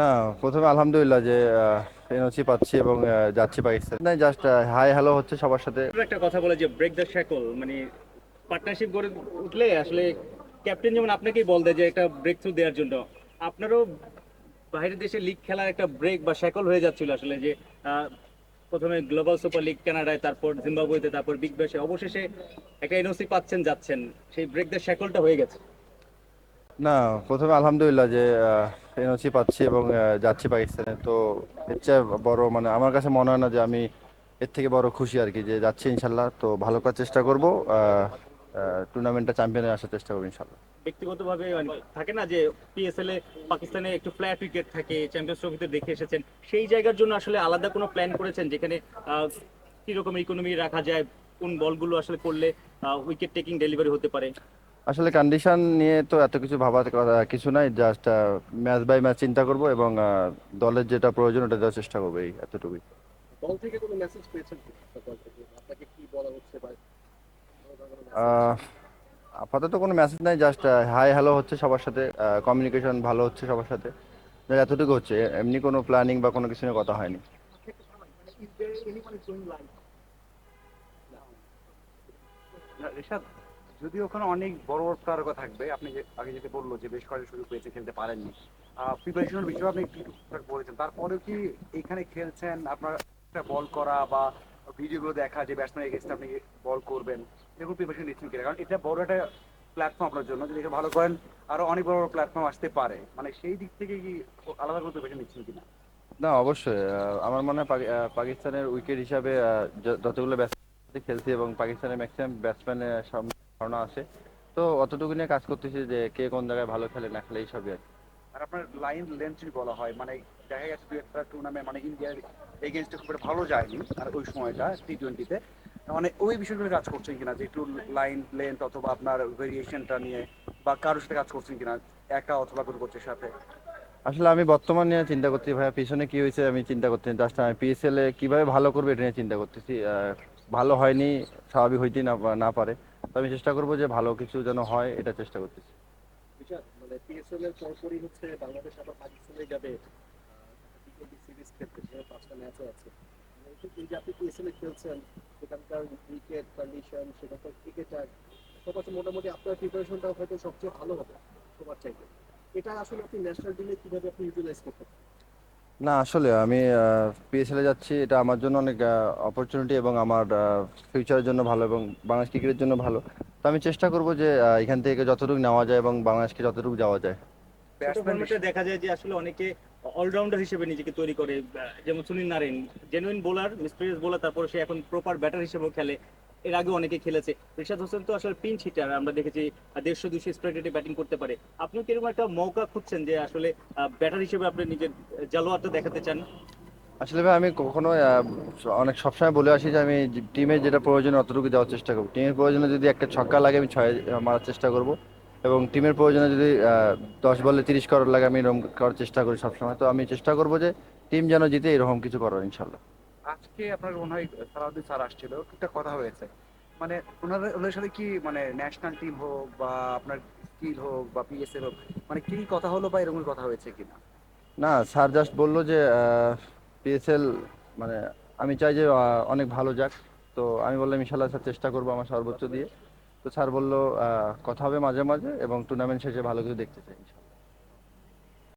না, প্রথমে আলহামদুলিল্লাহ যে এনওসি পাচ্ছি এবং যাচ্ছি পাকিস্তান। না জাস্ট হাই হ্যালো হচ্ছে সবার সাথে। একটা কথা বলে যে ব্রেক দ্য শ্যাকল মানে পার্টনারশিপ গড়ে উঠলে আসলে ক্যাপ্টেন যেমন আপনাকেই বল দেয় যে, একটা ব্রেক থ্রু দেওয়ার জন্য। আপনারও বাইরের দেশে লিগ খেলার একটা ব্রেক বা শ্যাকল হয়ে যাচ্ছিল আসলে যে প্রথমে গ্লোবাল সুপার লিগ কানাডায়, তারপর জিম্বাবুয়েতে তারপর বিগ ব্যাশে অবশেষে একটা এনওসি পাচ্ছেন, যাচ্ছেন। সেই ব্রেক দ্য শ্যাকলটা হয়ে গেছে। না প্রথমে আলহামদুলিল্লাহ যে এনওসি পাচ্ছি এবং যাচ্ছি পাকিস্তানে। তো এর চেয়ে বড় মানে আমার কাছে মনে হয় না যে আমি এর থেকে বড় খুশি আর কি যে যাচ্ছি ইনশাল্লাহ। তো ভালো করার চেষ্টা করব টুর্নামেন্টটা চ্যাম্পিয়নে আসার চেষ্টা করব ইনশাল্লাহ। ব্যক্তিগতভাবে মানে থাকে না যে পিএসএল এ পাকিস্তানে একটু ফ্ল্যাট উইকেট থাকে চ্যাম্পিয়ন্স ট্রফিতে দেখে এসেছেন সেই জায়গার জন্য আসলে আলাদা কোনো প্ল্যান করেছেন যেখানে আহ, কীরকম ইকোনমি রাখা যায় কোন বলগুলো আসলে করলে উইকেট টেকিং ডেলিভারি হতে পারে? আসলে কন্ডিশন নিয়ে তো এত কিছু ভাবার কথা- কিছু নাই জাস্ট ম্যাচ বাই ম্যাচ চিন্তা করব এবং আহ, দলের যেটা প্রয়োজন ওটা দেওয়ার চেষ্টা করব এই এতটুকুই দল থেকে কোনো মেসেজ পেয়েছেন কি দল থেকে আপনাকে কি বলা হচ্ছে বা আহ, আপাতত কোনো মেসেজ নাই জাস্ট হাই হ্যালো হচ্ছে সবার সাথে কমিউনিকেশন ভালো হচ্ছে সবার সাথে just এতটুকু হচ্ছে এমনি কোনো প্ল্যানিং বা কোনো কিছু নিয়ে কথা হয়নি রিশাদ যদি ওখানে অনেক বড় বড় তারকা থাকবে, আপনি আগে যেটা বলল যে বেশ কয়েকটা সুযোগ পেয়েছে, খেলতে পারেননি। প্রিপারেশনের বিষয়ে আপনি একটু বলেছেন। তারপরেও কি এখানে খেলছেন? আপনার একটা বল করা বা ভিডিওগুলো দেখা, যে ব্যাটসম্যান এগেনস্টে আপনি বল করবেন, এরকম প্রিপারেশন নিচ্ছেন কিনা? কারণ এটা বড় একটা প্ল্যাটফর্ম আপনার জন্য, যদি ভালো করেন, আরও অনেক বড় বড় প্ল্যাটফর্ম আসতে পারে। মানে সেই দিক থেকে কি আলাদা করে প্রিপারেশন নিচ্ছেন কিনা? না, অবশ্যই। আমার মনে হয় পাকিস্তানের উইকেট হিসাবে যতগুলো ব্যাটসম্যান খেলছি এবং পাকিস্তানের ম্যাক্সিমাম ব্যাটসম্যানের ধারণা আছে। তো অতটুকু নিয়ে কাজ করতেছি যে কে কোন জায়গায় ভালো খেলে না খেলে এইসবই আর। আর আপনার লাইন লেন্থ যদি বলা হয় মানে দেখা গেছে দু একটা টুর্নামেন্ট মানে ইন্ডিয়ার এগেনস্টে খুব একটা ভালো যায়নি আর ওই সময়টা টি টোয়েন্টিতে মানে ওই বিষয়গুলো কাজ করছেন কিনা যে একটু লাইন লেন্থ অথবা আপনার ভেরিয়েশনটা নিয়ে বা কারোর সাথে কাজ করছেন কিনা একা অথবা কোনো কোচের সাথে? আসলে আমি বর্তমান নিয়ে চিন্তা করছি ভাইয়া পিছনে কি হয়েছে আমি চিন্তা করছি জাস্ট আমি পিএসএল এ কীভাবে ভালো করবে এটা নিয়ে চিন্তা করতেছি ভালো হয়নি স্বাভাবিক হইতেই না না পারে। তো আমি চেষ্টা করব যে ভালো কিছু যেন হয়, এটা চেষ্টা করতেছি। মানে হচ্ছে বাংলাদেশ যাবে। পাঁচটা আছে। মানে যে- আপনি খেলছেন, সেখানকার কন্ডিশন ক্রিকেটার সব মোটামুটি আপনার প্রিপারেশনটা হয়তো সবচেয়ে ভালো হবে, সবার এটা আসলে আপনি ন্যাশনাল কীভাবে আপনি করতে না আসলে আমি পিএসএল এ যাচ্ছি। এটা আমার জন্য অনেক অপরচুনিটি এবং আমার ফিউচারের জন্য ভালো এবং বাংলাদেশ ক্রিকেটের জন্য ভালো। তো আমি চেষ্টা করব যে এখান থেকে যতটুকু নেওয়া যায় এবং বাংলাদেশকে যতটুকু যাওয়া যায়। ছোট দেখা যায় যে আসলে অনেকে অলরাউন্ডার হিসেবে নিজেকে তৈরি করে যেমন Sunil Narine genuine bowler mysterious bowler তারপর সে এখন প্রপার ব্যাটার হিসেবেও খেলে। এর আগে অনেকে খেলেছে। রিশাদ হোসেন তো আসলে পিঞ্চ হিটার আমরা দেখেছি দেড়শো দুশো স্ট্রাইক রেটে ব্যাটিং করতে পারে। আপনিও কীরকম একটা মৌকা খুঁজছেন যে আসলে ব্যাটার হিসেবে আপনি নিজের জালোয়ারটা দেখাতে চান? আসলে ভাই, আমি কখনো অনেক সবসময় বলে আসি যে আমি টিমের যেটা প্রয়োজন অতটুকু দেওয়ার চেষ্টা করব। টিমের প্রয়োজনে যদি একটা ছক্কা লাগে, আমি ছয় মারার চেষ্টা করব। এবং টিমের প্রয়োজনে যদি দশ বলে তিরিশ করার লাগে, আমি এরকম করার চেষ্টা করি সবসময়। তো আমি চেষ্টা করব যে টিম যেন জিতে এরকম কিছু করার, ইনশাল্লাহ। আজকে আপনার মনে হয় সালাউদ্দিন স্যার আসছিল? টুকটাক কথা হয়েছে। মানে ওনাদের ওনাদের সাথে কি মানে ন্যাশনাল টিম হোক বা আপনার স্কিল হোক বা পিএসএল হোক মানে কি কথা হলো বা এরকম কথা হয়েছে কিনা? না, স্যার জাস্ট বলল যে পিএসএল মানে আমি চাই যে অনেক ভালো যাক। তো আমি বললাম ইনশাল্লাহ স্যার, চেষ্টা করব আমার সর্বোচ্চ দিয়ে। তো স্যার বলল কথা হবে মাঝে মাঝে এবং টুর্নামেন্ট শেষে ভালো কিছু দেখতে চাই